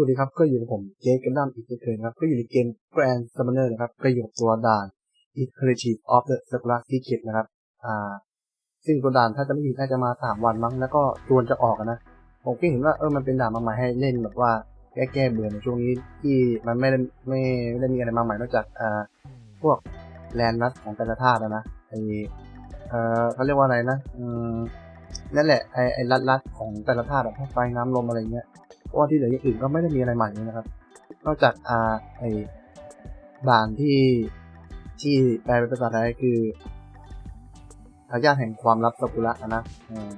วัสดีครับก็อยู่กับผมเจกันดั้มอีกเช่นเคยนะครับ ก็อยู่ในเกม Grand Summoner นะครับก็อยู่กับตัวด่าน e t e r n i t y of the Sakura Secret นะครับ อ่า ซึ่งตัวด่านถ้าจะไม่ผิดน่าจะมาสามวันมั้ง แล้วก็จวนจะออกนะ ผมก็เห็นว่าเออมันเป็นด่านมาใหม่ให้เล่นแบบว่าแก้แก้เบื่อในช่วงนี้ที่มันไม่ได้ไม่ไม่ได้มีอะไรมาใหม่นอกจากอ่าพวกแลนด์นัดของแต่ละธาตุนะไอเออเขาเรียกว่าอะไรนะอืมนั่นแหละไอไอรัดรัดของแต่ละธาตุอะพวกไฟน้ำลมอะไรเงี้ย เพราะว่าที่เหลืออย่างอื่นก็ไม่ได้มีอะไรใหม่เลยนะครับ นอกจากอาไอด่านที่ที่แปลเป็นภาษาไทยคือทายาทแห่งความลับซากุระนะอืม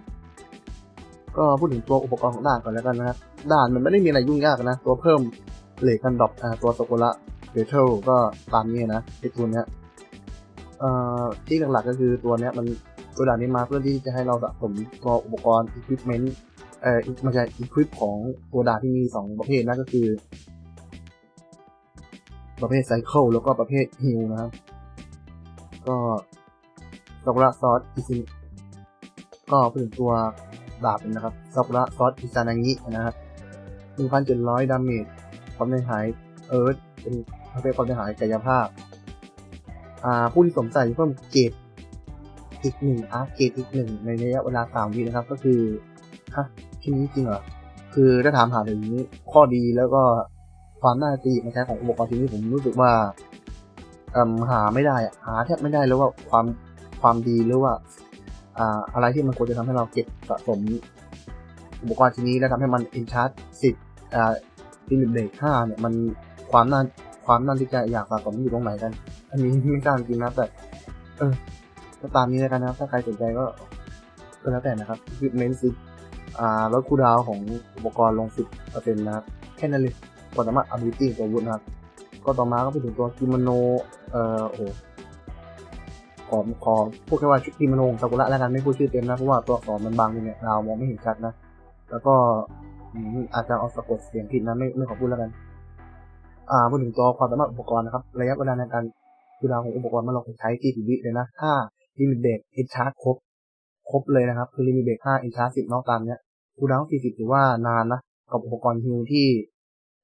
ก็พูดถึงตัวอุปกรณ์ของด่านก่อนแล้วกันนะครับด่านมันไม่ได้มีอะไรยุ่งยากนะ ตัวเพิ่มเหล็กกันดอกอ่าตัวซากุระเบเทลก็ตามนี้นะไอตัวเนี้ยอ่อที่หลักๆก็คือตัวเนี้ยมันตัวด่านนี้มาเพื่อที่จะให้เราสะสมตัวอุปกรณ์อุปกรณ์ เอ่อมันจะอีควิปของตัวดาบที่มีสองประเภทนั่นก็คือ ประเภทไซเคิลแล้วก็ประเภทฮิลนะครับ ก็ซากุระซอสอิซิก็เป็นตัวดาบนะครับซากุระซอสอิซานางินะครับ1,700ดาเมจความได้หายเอิร์ธเป็นประเภทความได้หายกายภาพ อ่าผู้ที่สวมใส่เพิ่มเกรดอีกหนึ่งอาร์เกรดอีกหนึ่งในระยะเวลาสามวินะครับ ก็คือฮะ ชิ้นนี้จริงเหรอคือถ้าถามหาถึงข้อดีแล้วก็ความน่าตีในใช้ของอุปกรณ์ชิ้นนี้ผมรู้สึกว่าหาไม่ได้หาแทบไม่ได้เลยว่าความความดีหรือว่าอ่าอะไรที่มันควรจะทำให้เราเก็บสะสมอุปกรณ์ชิ้นนี้แล้วทำให้มันอินชาร์จสิบอ่าดิมิเบรกห้าเนี่ยมันความน่าความน่าที่จะอยากสะสมอยู่ตรงไหนกัน อันนี้ไม่ทราบจริงนะแต่ เออก็ตามนี้แล้วกันนะครับ ถ้าใครสนใจก็ก็แล้วแต่นะครับคือเมนซิ อ่าลดคูลดาวของอุปกรณ์ลง 10%นะครับ แค่นั้นเลยความสามารถ ability ตัวอาวุธนะครับ ก็ต่อมาก็ไปถึงตัวกิโมโน เอ่อโอ้โหขอขอพูดแค่ว่าชุดกิโมโนของซากุระแล้วกันไม่พูดชื่อเต็มนะ เพราะว่าตัวอักษรมันบางอยู่เนี่ยเรามองไม่เห็นชัดนะ แล้วก็อืมอาจจะเอาสะกดเสียงผิดนะไม่ไม่ขอพูดแล้วกัน อ่าพูดถึงตัวความสามารถอุปกรณ์นะครับ ระยะเวลาในการคูลดาวของอุปกรณ์มันลงไปใช้ที่สิบวิเลยนะถ้าลิมิตเบรกเอ็ชาร์จครบ ครบเลยนะครับ คือลิมิตเบรก5อินชาร์10นอกตามเนี้ยคูลดาวน์40ถือว่านานนะ กับอุปกรณ์ฮิวที่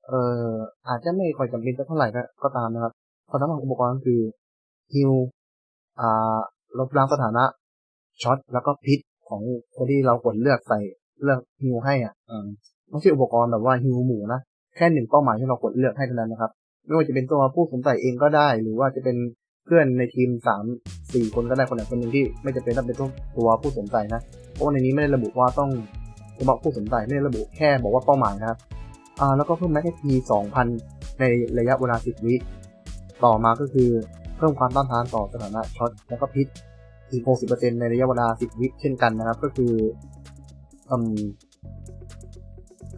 เอ่ออาจจะไม่ค่อยจำเป็นสักเท่าไหร่ก็ก็ตามนะครับความสามารถของอุปกรณ์ก็คือฮิวอ่าลบล้างสถานะช็อตแล้วก็พิษของคนที่เรากดเลือกใส่เลือกฮิวให้อะอืมไม่ใช่อุปกรณ์แบบว่าฮิวหมู่นะแค่หนึ่งเป้าหมายที่เรากดเลือกให้เท่านั้นนะครับ ไม่ว่าจะเป็นตัวผู้สวมใส่เองก็ได้ หรือว่าจะเป็น เพื่อนในทีมสามสี่คนก็ได้คนไหนคนหนึ่งที่ไม่จำเป็นต้องเป็นตัวผู้สวมใส่นะ เพราะว่าในนี้ไม่ได้ระบุว่าต้องเฉพาะผู้สนใจไม่ได้ระบุแค่บอกว่าเป้าหมายนะครับอ่าแล้วก็เพิ่มแม็กทีสองพันในระยะเวลาสิบวิ ต่อมาก็คือเพิ่มความต้านทานต่อสถานะช็อตแล้วก็พิษอีกหกสิบเปอร์เซ็นในระยะเวลาสิบวิเช่นกันนะครับ ก็คืออืม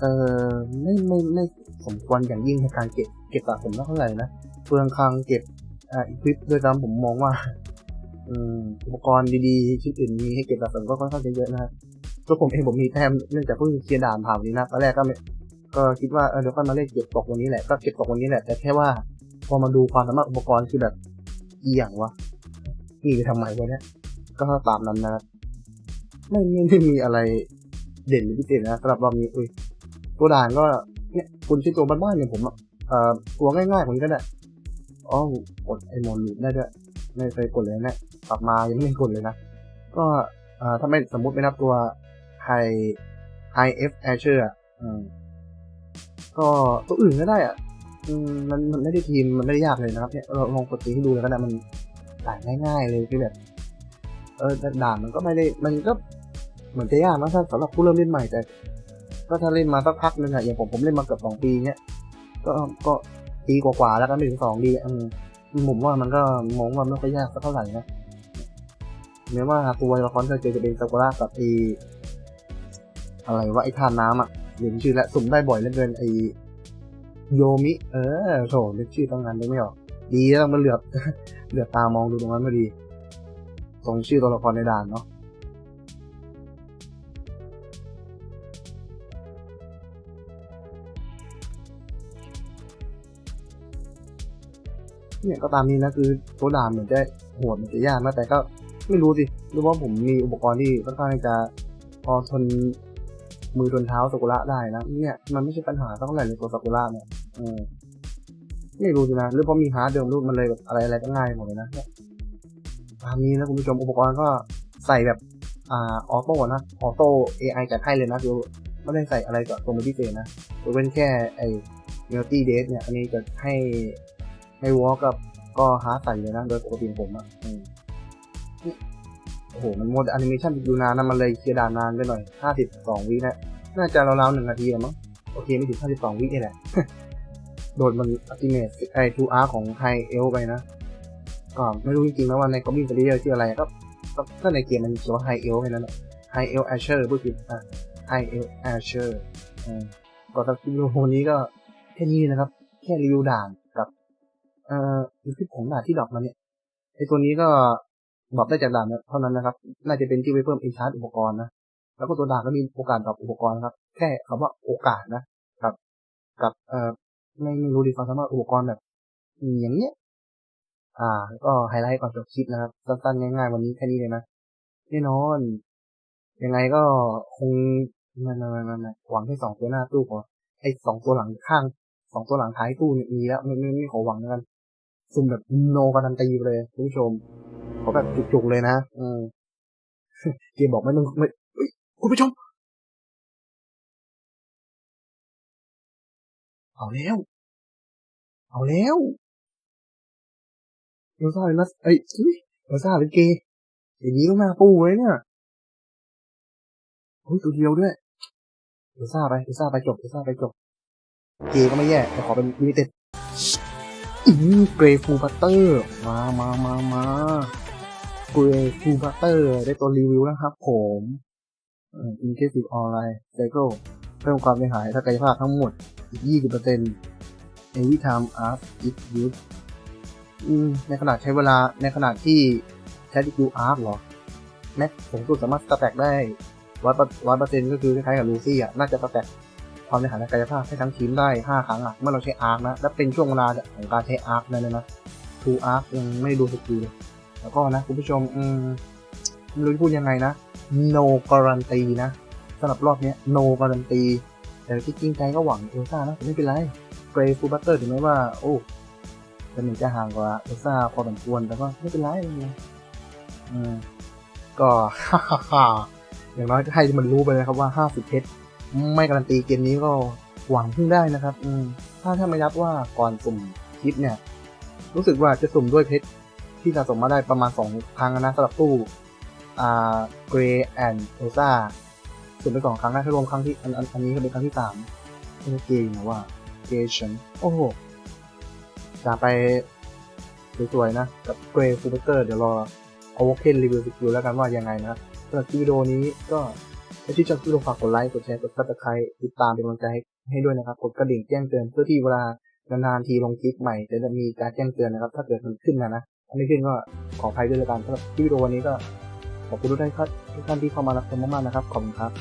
เออไม่ไม่ไม่สมควรอย่างยิ่งในการเก็บเก็บสะสมเท่าไหร่นะเปลืองคลังเก็บ อ่าอีควิปด้วยซ้ำผมมองว่าอุปกรณ์ดีๆชิ้นอื่นมีให้เก็บสะสมก็ค่อนข้างจะเยอะนะครับตัวผมเองผมมีแต้มเนื่องจากเพิ่งเคลียร์ด่านผ่านวันนี้นะตอนแรกก็ไม่ก็คิดว่าเออเดี๋ยวค่อยมาเล่นเก็บตกวันนี้แหละก็เก็บตกวันนี้แหละแต่แค่ว่าพอมาดูความสามารถอุปกรณ์คือแบบเอียงวะนี่ไปทำไมวะเนี่ยก็ตามนั้นนะไม่ไม่ไม่มีอะไรเด่นหรือพิเศษนะสำหรับรอบนี้อุ้ยตัวด่านก็เนี่ยคุณชื่อตัวบ้านๆอย่างผมอะเอ่อตัวง่ายๆของนี้ก็ได้ อ๋อกดไอโมนลูปได้ด้วยไม่เคยกดเลยนะกลับมายังไม่กดเลยนะ ก็อ่าถ้าไม่สมมุติไม่นับตัวไฮไฮเอฟแอชเชอร์อะก็ตัวอื่นก็ได้อะมันมันไม่ได้ทีมมันไม่ได้ยากเลยนะครับเนี่ยเราลองกดตีให้ดูแล้วก็ได้มันด่านง่ายๆเลยคือแบบเออด่านมันก็ไม่ได้มันก็เหมือนจะยากนะถ้าสำหรับผู้เริ่มเล่นใหม่แต่ก็ถ้าเล่นมาสักพักนึงอะอย่างผมผมเล่นมาเกือบสองปีเนี้ยก็ก็ ปีกว่าๆแล้วก็ไม่ถึงสองดีอืมผมว่ามันก็มองว่าไม่ค่อยยากสักเท่าไหร่นะแม้ว่าตัวละครที่เราเจอจะเป็นซากุระกับไออะไรว่าไอทานน้ำอะเห็นชื่อและสุ่มได้บ่อยเหลือเกินไอโยมิ เออโถนึกชื่อตั้งนานนึกไม่ออก ดีแล้วมันเหลือบเหลือบตามองดูตรงนั้นพอดี ตรงชื่อตัวละครในด่านเนาะ เนี่ยก็ตามนี้นะคือตัวดานเหมือนจะโหดเหมือนจะยากนะแต่ก็ไม่รู้สิรู้ว่าผมมีอุปกรณ์ที่ค่อนข้างจะพอทนมือโดนเท้าสกุระได้นะเนี่ยมันไม่ใช่ปัญหาเท่าไหร่เลยตัวสกุระเนี่ยอืมไม่รู้สินะหรือเพราะมีฮาร์ดเดิมรูปมันเลยแบบอะไรอะไรก็ง่ายหมดเลยนะเนี่ยตามนี้นะคุณผู้ชมอุปกรณ์ก็ใส่แบบอ่าออโต้นะออโต้ AI จัดให้เลยนะคือไม่ได้ใส่อะไรกับตัวมือพิเศษนะเว้นแค่ไอ้เมลตี้เดทเนี่ยอันนี้จะให้ ให้วอลกับก็ฮาร์ดใส่เลยนะโดยปกติของผมอะอืมนี่โอ้โห มันโมดแอนิเมชันดูนานนะมันเลยเคลียร์ด่านนานไปหน่อย 52 วินะ น่าจะราวๆหนึ่งนาทีแหละมั้ง โอเคไม่ถึง 52 วินี่แหละ โดดมันอัติเมตไอทูอาร์ของไฮเอลไปนะก็ไม่รู้จริงๆนะว่าในคอมบินสเตอร์ชื่ออะไรก็ก็ก็ในเกมมันเขียนว่าไฮเอลแค่นั้นแหละไฮเอลแอชเชอร์พูดผิดอะไฮเอลแอชเชอร์ก็สำหรับวิดีโอนี้ก็แค่นี้นะครับ แค่รีวิวด่านกับ เอ่อที่ผมด่านที่ดรอปมาเนี่ยไอตัวนี้ก็ดรอปได้จากด่านเท่านั้นนะครับ น่าจะเป็นที่ไว้เพิ่มอินชาร์จอุปกรณ์นะ แล้วก็ตัวด่านก็มีโอกาสดรอปอุปกรณ์ครับ แค่คำว่าโอกาสนะ กับ กับ เอ่อ ไม่ไม่รู้ดีความสามารถอุปกรณ์แบบอย่างเงี้ย อ่า ก็ไฮไลท์ก่อนจบคลิปนะครับ สั้นๆง่ายๆวันนี้แค่นี้เลยนะ แน่นอน ยังไงก็คงมันมันมันหวังให้สองตัวหน้าตู้ก่อนไอ้สองตัวหลังข้างสองตัวหลังท้ายตู้เนี่ยมีแล้วไม่ไม่ไม่ขอหวังแล้วกัน ซุ่มแบบโนการันตีเลยคุณผู้ชม ขอแบบจุกๆเลยนะอืมเกมบอกไม่ต้องไม่คุณผู้ชม เอาแล้ว เอาแล้วเอลซ่าเป็นนัสเอ้ยเอลซ่าเป็นเกย์อย่างนี้ก็น่าปูเลยเนี่ยเฮ้ยตัวเดียวด้วยเอลซ่าไปเอลซ่าไปจบเอลซ่าไปจบ เกย์ก็ไม่แย่แต่ขอเป็นลิมิเต็ด อืมเกรฟูบัตเตอร์ มามามามาเกรฟูบัตเตอร์ ได้ตัวรีวิวนะครับผมอินเทสซีฟออนไลน์ไซเคิลเพิ่มความเสียหายทางกายภาพทั้งหมดอีก 20% every time as it use อืมในขนาดใช้เวลาในขนาดที่ใช้ดิคูอาร์คหรอแม็กสูงสุดสามารถสแต็กได้ร้อยร้อยเปอร์เซ็นต์ก็คือคล้ายๆกับลูซี่อะ น่าจะสแต็ก ความในฐานะกายภาพให้ทั้งทีมได้ห้าครั้งอะเมื่อเราใช้อาร์คนะ และเป็นช่วงเวลาของการใช้อาร์คนั่นเลยนะทูอาร์คยังไม่ดูสกิลเลย แล้วก็นะคุณผู้ชมอืมไม่รู้จะพูดยังไงนะ no guarantee นะสำหรับรอบนี้ย no guarantee แต่ที่จริงใจก็หวังเอลซ่านะไม่เป็นไรเกรฟูบัตเตอร์ถึงแม้ว่า โอ้จะหนึ่งจะห่างกว่าเอลซ่าพอสมควรแต่ก็ไม่เป็นไรเลยอืมก็ อย่างน้อยก็ให้มันรู้ไปเลยครับว่า 50เพชร ไม่การันตีเกมนี้ก็หวังพึ่งได้นะครับ อืมถ้าถ้าไม่นับว่าก่อนสุ่มคลิปเนี่ย รู้สึกว่าจะสุ่มด้วยเพชรที่สะสมมาได้ประมาณ2ครั้งนะสำหรับตู้อ่าเกรย์แอนด์เอซ่าสุ่มไปสองครั้งนะถ้ารวมครั้งที่อันอันอันนี้ก็เป็นครั้งที่สามใช่เกย์นะว่าเกย์ฉันโอ้โหจะไปสวยๆนะ กับเกรย์ฟูเบเตอร์เดี๋ยวรอเอาวอเคนรีวิวสกิลแล้วกันว่ายังไงนะสำหรับวิดีโอนี้ก็ และที่ชอบที่ลงฝากกดไลค์ กดแชร์ กดซับสไครต์ติดตามเป็นกำลังใจให้ด้วยนะครับ กดกระดิ่งแจ้งเตือนเพื่อที่เวลานานๆทีลงคลิปใหม่จะมีการแจ้งเตือนนะครับ ถ้าเกิดมันขึ้นนะนะถ้าไม่ขึ้นก็ขออภัยด้วยละกันสำหรับวิดีโอวันนี้ก็ขอบคุณรับทุกท่านที่เข้ามารับชมมากๆนะครับ ขอบคุณครับ